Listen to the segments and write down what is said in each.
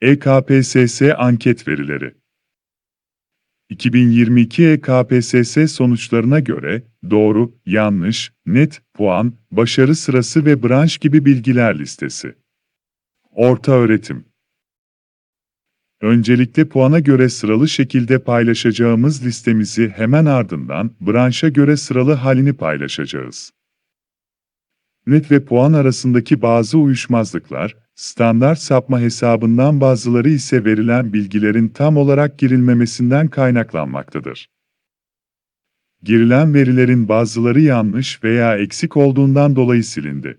EKPSS anket verileri 2022 EKPSS sonuçlarına göre doğru, yanlış, net, puan, başarı sırası ve branş gibi bilgiler listesi. Orta öğretim Öncelikle puana göre sıralı şekilde paylaşacağımız listemizi hemen ardından branşa göre sıralı halini paylaşacağız. Net ve puan arasındaki bazı uyuşmazlıklar, standart sapma hesabından bazıları ise verilen bilgilerin tam olarak girilmemesinden kaynaklanmaktadır. Girilen verilerin bazıları yanlış veya eksik olduğundan dolayı silindi.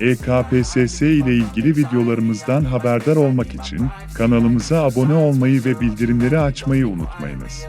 EKPSS ile ilgili videolarımızdan haberdar olmak için kanalımıza abone olmayı ve bildirimleri açmayı unutmayınız.